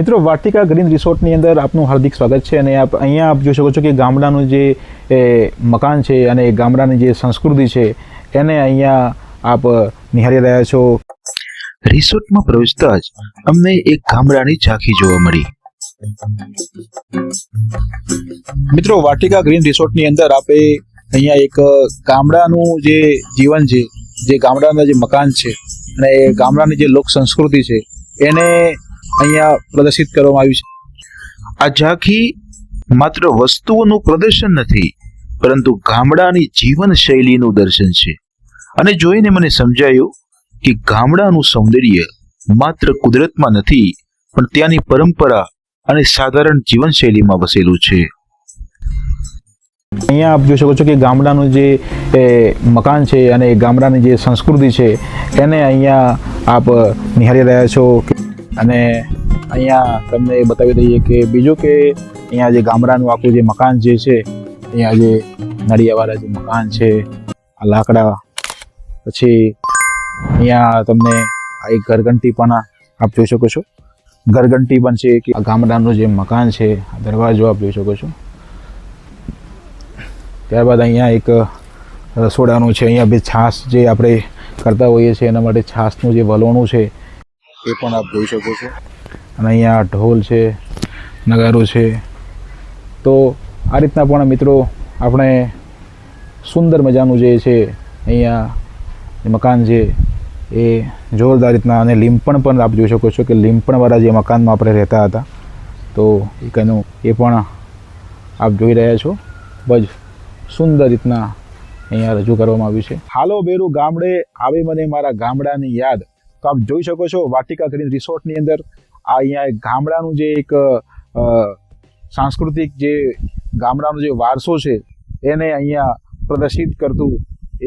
મિત્રો વાટિકા ગ્રીન રિસોર્ટની અંદર આપનું હાર્દિક સ્વાગત છે અને આપ અહીંયા આપ જોઈ શકો છો કે ગામડાનું જે મકાન છે અને ગામડાની જે સંસ્કૃતિ છે એને અહીંયા આપ નિહાળી રહ્યા છો. રિસોર્ટમાં પ્રવેશતા જ અમને એક ગામડાની ઝાંખી જોવા મળી. મિત્રો વાટિકા ગ્રીન રિસોર્ટની અંદર આપે અહીંયા એક ગામડાનું જે જીવન છે જે ગામડાના જે મકાન છે અને ગામડાની જે લોક સંસ્કૃતિ છે એને અહીંયા પ્રદર્શિત કરવામાં આવ્યું છે. આ ઝાંખી માત્ર વસ્તુઓનું પ્રદર્શન નથી, પરંતુ ગામડાની જીવન શૈલીનું દર્શન છે. અને જોઈને મને સમજાયું કે ગામડાનું સૌંદર્ય માત્ર કુદરતમાં નથી, પણ ત્યાંની પરંપરા અને સાધારણ જીવનશૈલીમાં વસેલું છે. અહીંયા આપ જોઈ શકો છો કે ગામડાનું જે મકાન છે અને ગામડાની જે સંસ્કૃતિ છે, એને અહીંયા આપ નિહાળી રહ્યા છો અને અહીંયા તમને બતાવી દઈએ કે બીજું કે અહીંયા જે ગામડાનું આખું જે મકાન જે છે, અહીંયા જે નળિયાવાળા જે મકાન છે, આ લાકડા, પછી અહીંયા તમને આ એક ઘરઘંટી પણ આપ જોઈ શકો છો. ઘરઘંટી પણ છે કે આ ગામડાનું જે મકાન છે દરવાજો આપ જોઈ શકો છો. ત્યારબાદ અહીંયા એક રસોડાનું છે, અહીંયા બે છાશ જે આપણે કરતા હોઈએ છીએ, એના માટે છાશનું જે વલોણું છે એ પણ આપ જોઈ શકો છો. અને અહીંયા ઢોલ છે, નગારો છે. તો આ રીતના પણ મિત્રો આપણે સુંદર મજાનું જે છે, અહીંયા મકાન છે, એ જોરદાર રીતના અને લીંપણ પણ આપ જોઈ શકો છો કે લીંપણવાળા જે મકાનમાં આપણે રહેતા હતા. તો એક એનું એ પણ આપ જોઈ રહ્યા છો. ખૂબ જ સુંદર રીતના અહીંયા રજૂ કરવામાં આવ્યું છે. હાલો બેરું ગામડે આવે મને મારા ગામડાની યાદ. તો આપ જોઈ શકો છો વાટિકા ગ્રીન રિસોર્ટની અંદર આ અહીંયા ગામડાનું જે એક સાંસ્કૃતિક જે ગામડાનો જે વારસો છે, એને અહીંયા પ્રદર્શિત કરતું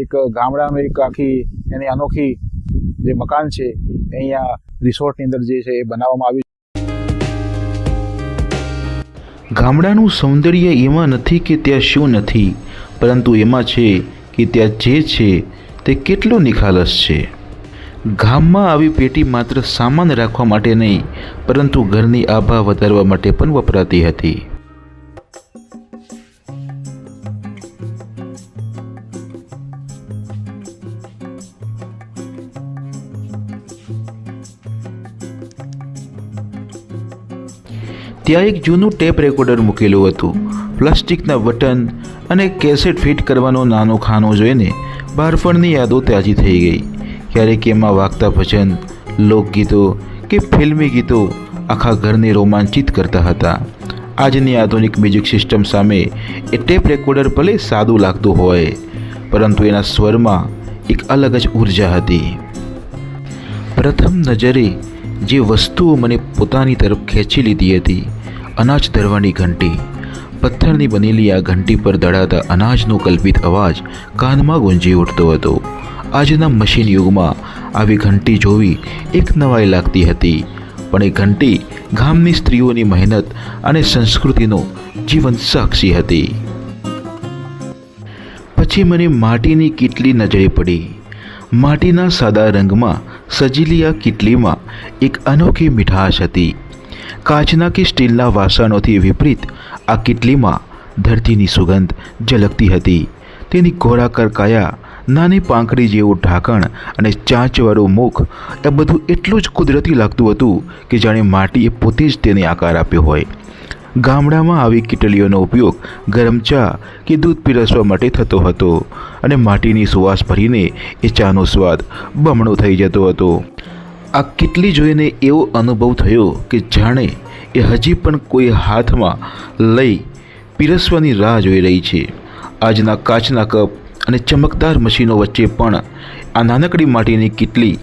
એક ગામડાનું એક આખી એની અનોખી જે મકાન છે અહીંયા રિસોર્ટની અંદર જે છે એ બનાવવામાં આવ્યું ગામડાનું સૌંદર્ય એમાં નથી કે ત્યાં શું નથી, પરંતુ એમાં છે કે ત્યાં જે છે તે કેટલો નિખાલસ છે. ગામમાં આવી પેટી માત્ર સામાન રાખવા માટે નહીં, પરંતુ ઘરની આભા વધારવા માટે પણ વપરાતી હતી. ત્યાં એક જૂનું ટેપ રેકોર્ડર મૂકેલું હતું. પ્લાસ્ટિકના બટન અને કેસેટ ફિટ કરવાનો નાનો ખાનો જોઈને બાળપણની યાદો તાજી થઈ ગઈ. ક્યારેક એમાં વાગતા ભજન, લોકગીતો કે ફિલ્મી ગીતો આખા ઘરને રોમાંચિત કરતા હતા. આજની આધુનિક મ્યુઝિક સિસ્ટમ સામે એ ટેપ રેકોર્ડર ભલે સાદું લાગતું હોય, પરંતુ એના સ્વરમાં એક અલગ જ ઊર્જા હતી. પ્રથમ નજરે જે વસ્તુઓ મને પોતાની તરફ ખેંચી લીધી હતી, અનાજ ધરવાની ઘંટી. પથ્થરની બનેલી આ ઘંટી પર દળાતા અનાજનો કલ્પિત અવાજ કાનમાં ગુંજી ઉઠતો હતો. આજના મશીન યુગમાં આવી ઘંટી જોવી એક નવાઈ લાગતી હતી. પણ એ ઘંટી ગામની સ્ત્રીઓની મહેનત અને સંસ્કૃતિનો જીવંત સાક્ષી હતી. પછી મને માટીની કીટલી નજરે પડી. માટીના સાદા રંગમાં સજીલી આ કીટલીમાં એક અનોખી મીઠાશ હતી. કાચના કે સ્ટીલના વાસણોથી વિપરીત આ કીટલીમાં ધરતીની સુગંધ ઝલકતી હતી. તેની ગોળાકાર કાયા નાની પાંખડી જેવું ઢાંકણ અને ચાંચવાળું મુખ એ બધું એટલું જ કુદરતી લાગતું હતું કે જાણે માટીએ પોતે જ તેને આકાર આપ્યો હોય. ગામડામાં આવી કીટલીઓનો ઉપયોગ ગરમ ચા કે દૂધ પીરસવા માટે થતો હતો અને માટીની સુવાસ ભરીને એ ચાનો સ્વાદ બમણો થઈ જતો હતો. આ કીટલી જોઈને એવો અનુભવ થયો કે જાણે એ હજી પણ કોઈ હાથમાં લઈ પીરસવાની રાહ જોઈ રહી છે. આજના કાચના કપ અને ચમકદાર મશીનો વચ્ચે પણ આ નાનકડી માટીની કીટલી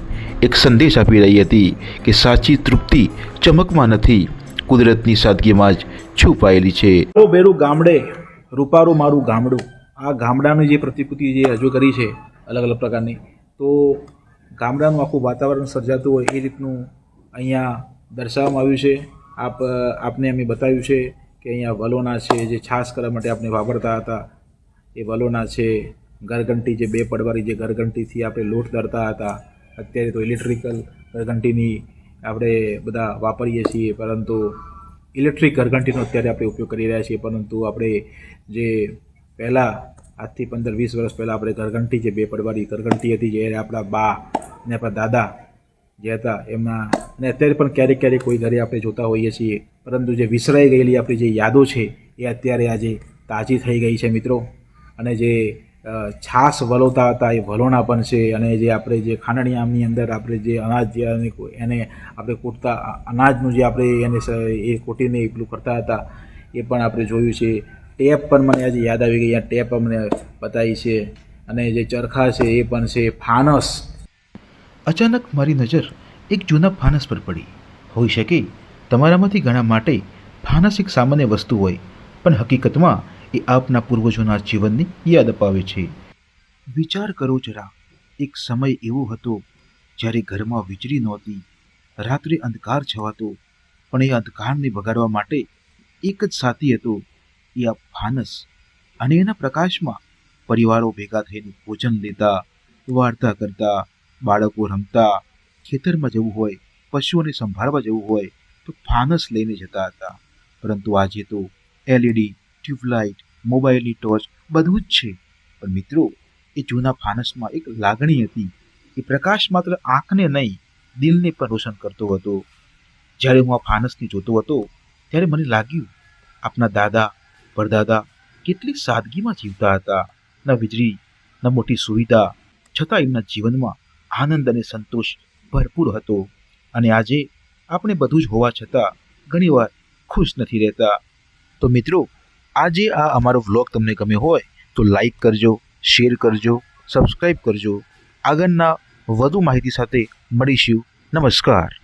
એક સંદેશ આપી રહી હતી કે સાચી તૃપ્તિ ચમકમાં નથી, કુદરતની સાદગીમાં જ છુપાયેલી છે. બેરું ગામડે, રૂપારું મારું ગામડું. આ ગામડાની જે પ્રતિકૃતિ જે રજૂ કરી છે અલગ અલગ પ્રકારની, તો ગામડાનું આખું વાતાવરણ સર્જાતું હોય એ રીતનું અહીંયા દર્શાવવામાં આવ્યું છે. આપ, આપને અમે બતાવ્યું છે કે અહીંયા વલોના છે જે છાશ કરવા માટે આપણે વાપરતા હતા. એ વલોના છે ગરઘંટી જે બે પડવાળી જે ઘરઘંટીથી આપણે લોટ દળતા હતા, અત્યારે તો ઇલેક્ટ્રિકલ ઘરઘંટીની આપણે બધા વાપરીએ છીએ, પરંતુ ઇલેક્ટ્રિક ઘરઘંટીનો અત્યારે આપણે ઉપયોગ કરી રહ્યા છીએ, પરંતુ આપણે જે પહેલાં, આજથી પંદર વીસ વર્ષ પહેલાં આપણે ઘરઘંટી જે બે પડવાળી ઘરઘંટી હતી જે આપણા બા ને આપણા દાદા જે હતા, એમના અને અત્યારે પણ ક્યારેક ક્યારેક કોઈ ઘરે આપણે જોતા હોઈએ છીએ, પરંતુ જે વિસરાઈ ગયેલી આપણી જે યાદો છે, એ અત્યારે આજે તાજી થઈ ગઈ છે મિત્રો. અને જે છાશ વલોતા હતા, એ વલોણા પણ છે અને જે આપણે જે ખાંડણીયામની અંદર આપણે જે અનાજ જે એને એને આપણે કૂટતા અનાજનું જે આપણે એને એ કૂટીને એટલું કરતા હતા, એ પણ આપણે જોયું છે. ટેપ પણ મને આજે યાદ આવી ગઈ, આ ટેપ અમને બતાવી છે અને જે ચરખા છે એ પણ છે ફાનસ. અચાનક મારી નજર એક જૂના ફાનસ પર પડી. હોઈ શકે તમારામાંથી ઘણા માટે ફાનસ એક સામાન્ય વસ્તુ હોય, પણ હકીકતમાં એ આપના પૂર્વજોના જીવનની યાદ અપાવે છે. વિચાર કરો જરા, એક સમય એવો હતો જ્યારે ઘરમાં વીજળી નહોતી, રાત્રે અંધકાર છવાતો, પણ એ અંધકારને ભગાડવા માટે એક જ સાથી હતો, એ આ ફાનસ. અને એના પ્રકાશમાં પરિવારો ભેગા થઈને ભોજન લેતા, વાર્તા કરતા, બાળકો રમતા, ખેતરમાં જવું હોય, પશુઓને સંભાળવા જવું હોય, તો ફાનસ લઈને જતા હતા. પરંતુ આજે તો એલઈડી ટ્યુબલાઇટ મોબાઈલની ટોર્ચ બધું જ છે. પણ મિત્રો, એ જૂના ફાનસમાં એક લાગણી હતી. એ પ્રકાશ માત્ર આંખને નહીં, દિલને પણ રોશન કરતો હતો. જ્યારે હું આ ફાનસને જોતો હતો, ત્યારે મને લાગ્યું, આપના દાદા, પરદાદા કેટલી સાદગીમાં જીવતા હતા. ન વીજળી, ન મોટી સુવિધા, છતાં એમના જીવનમાં આનંદ અને સંતોષ ભરપૂર હતો. અને આજે આપણે બધું જ હોવા છતાં ઘણીવાર ખુશ નથી રહેતા. તો મિત્રો આજે આ અમારો વ્લોગ તમને ગમ્યો હોય તો લાઈક કરજો શેર કરજો સબસ્ક્રાઈબ કરજો. આગળના વધુ માહિતી સાથે મળીશું. નમસ્કાર.